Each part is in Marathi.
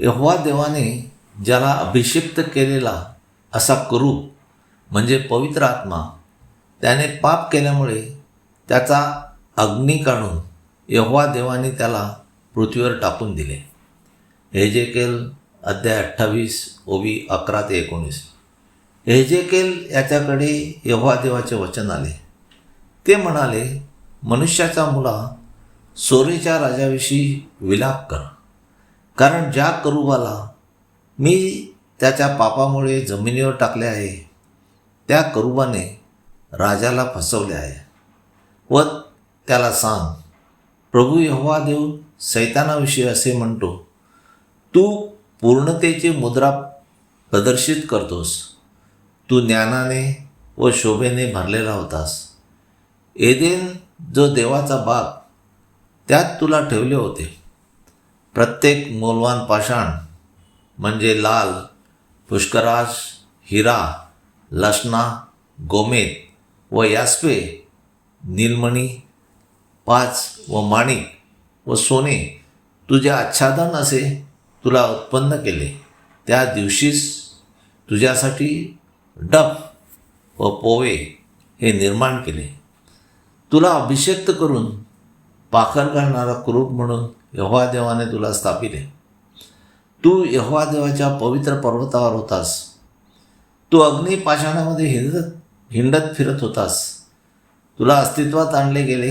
यहोवा देवाने ज्याला अभिषिक्त केलेला असा करू म्हणजे पवित्र आत्मा त्याने पाप केल्यामुळे त्याचा अग्नी काढून यहोवा देवाने त्याला पृथ्वीवर टाकून दिले. हेजेकेल अध्याय अठ्ठावीस ओवी अकरा ते एकोणीस. हेजेकेल याच्याकडे यहोवा देवाचे वचन आले. ते म्हणाले मनुष्याचा मुला सोरेच्या राजाविषयी विलाप कर. कारण ज्या करुबाला मी त्याच्या पापामुळे जमिनीवर टाकले आहे त्या करुबाने राजाला फसवले आहे. व त्याला सांग प्रभू यहोवा देव सैतानाविषयी असे म्हणतो तू पूर्णतेची मुद्रा प्रदर्शित करतोस. तू ज्ञानाने व शोभेने भरलेला होतास. एदेन जो देवाचा बाग त्यात तुला ठेवले होते. प्रत्येक मौलवान पाषाण म्हणजे लाल पुष्कराज हिरा लसना गोमेद व यास्पे नीलमणी पाच व माणिक व सोने. तुझे आच्छादन असे तुला उत्पन्न केले. त्या दिवशीच तुझ्यासाठी डफ व पोवे हे निर्माण केले. तुला अभिषेक करून पाखर घालणारा कुरूप म्हणून यहोवा देवाने तुला स्थापिले तू यहोवा देवाच्या पवित्र पर्वतावर होतास. तू अग्निपाषाणामध्ये हिंडत हिंडत फिरत होतास. तुला अस्तित्वात आणले गेले.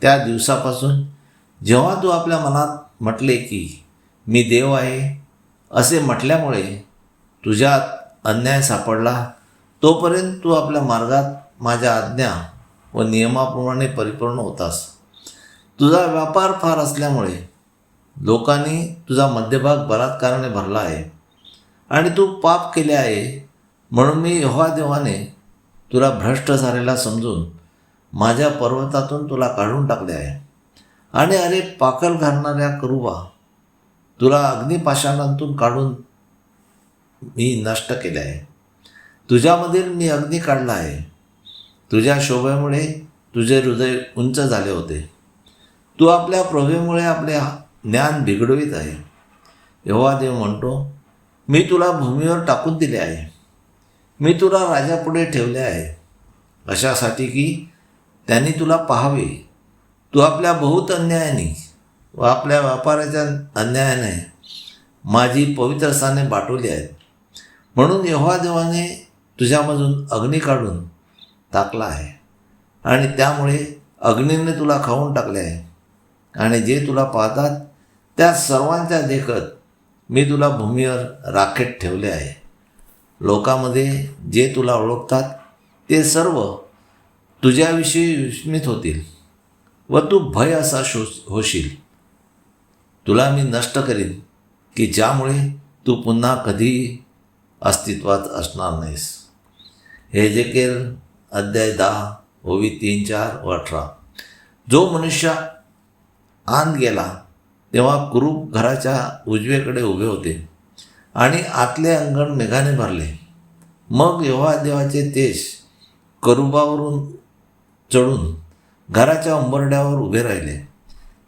त्या दिवसापासून जेव्हा तू आपल्या मनात म्हटले की मी देव आहे असे म्हटल्यामुळे तुझ्यात अन्याय सापडला तोपर्यंत तू आपल्या मार्गात माझ्या आज्ञा व नियमाप्रमाणे परिपूर्ण होतास. तुझा व्यापार फार असल्यामुळे लोकांनी तुझा मध्यभाग बलात्काराने भरला आहे आणि तू पाप केले आहे म्हणून मी यहोवा देवाने तुला भ्रष्ट झालेला समजून माझ्या पर्वतातून तुला काढून टाकले आहे. आणि अरे पाकल घालणाऱ्या करुबा तुला अग्निपाषाणातून काढून मी नष्ट केले आहे. तुझ्यामधील मी अग्नी काढला आहे. तुझ्या शोभेमुळे तुझे हृदय उंच झाले होते. तू आपल्या प्रभेमुळे आपले ज्ञान बिघडवित आहे. यहोवा देव म्हणतो मी तुला भूमीवर टाकून दिले आहे. मी तुला राजापुढे ठेवले आहे. अशासाठी की त्यांनी तुला पाहावे. तू आपल्या बहुत अन्यायाने व आपल्या व्यापाराच्या अन्यायाने माझी पवित्र स्थाने बाटवली आहेत. म्हणून यहोवा देवाने तुझ्यामधून अग्नी काढून टाकला आहे. आणि त्यामुळे अग्नीने तुला खाऊन टाकले आहे. आणि जे तुला पाहतात त्या सर्वांच्या देखत मी तुला भूमीवर राखेत ठेवले आहे. लोकांमध्ये जे तुला ओळखतात ते सर्व तुझ्याविषयी विस्मित होतील व तू भय असा शो होशील. तुला मी नष्ट करीन की ज्यामुळे तू पुन्हा कधी अस्तित्वात असणार नाहीस. हे जे केल अध्याय दहा ओवी तीन चार व अठरा. जो मनुष्य आत गेला तेव्हा कुरूप घराच्या उजवेकडे उभे होते आणि आतले अंगण मेघाने भरले. मग यहोवा देवाचे तेज करुबावरून चढून घराच्या उंबरड्यावर उभे राहिले.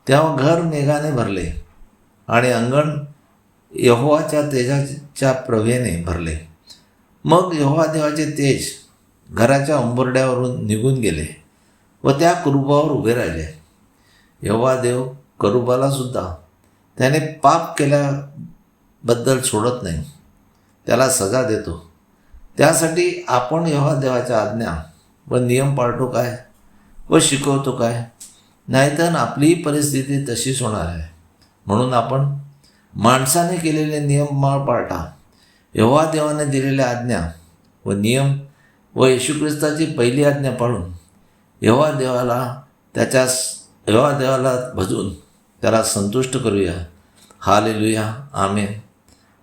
तेव्हा घर मेघाने भरले आणि अंगण यहोवाच्या तेजाच्या प्रभेने भरले. मग यहोवा देवाचे तेज घराच्या उंबरड्यावरून निघून गेले व त्या कुरुबावर उभे राहिले. यहोवा देव करुबालासुद्धा त्याने पाप केल्याबद्दल सोडत नाही. त्याला सजा देतो. त्यासाठी आपण यहोवा देवाच्या आज्ञा व नियम पाळतो काय? व शिकवतो काय? नाहीतर आपलीही परिस्थिती तशीच होणार आहे. म्हणून आपण माणसाने केलेले नियम माळ पाळता यहोवा देवाने दिलेल्या आज्ञा व नियम व येशू ख्रिस्ताची पहिली आज्ञा पाळून यहोवा देवाला त्याच्या एव्हा देवाला भजून त्याला संतुष्ट करूया. हालेलुया. आमेन.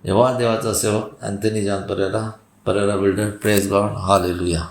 एव्हा देवाचा सेवक Anthony John Pereira Pereira builder. Praise God hallelujah.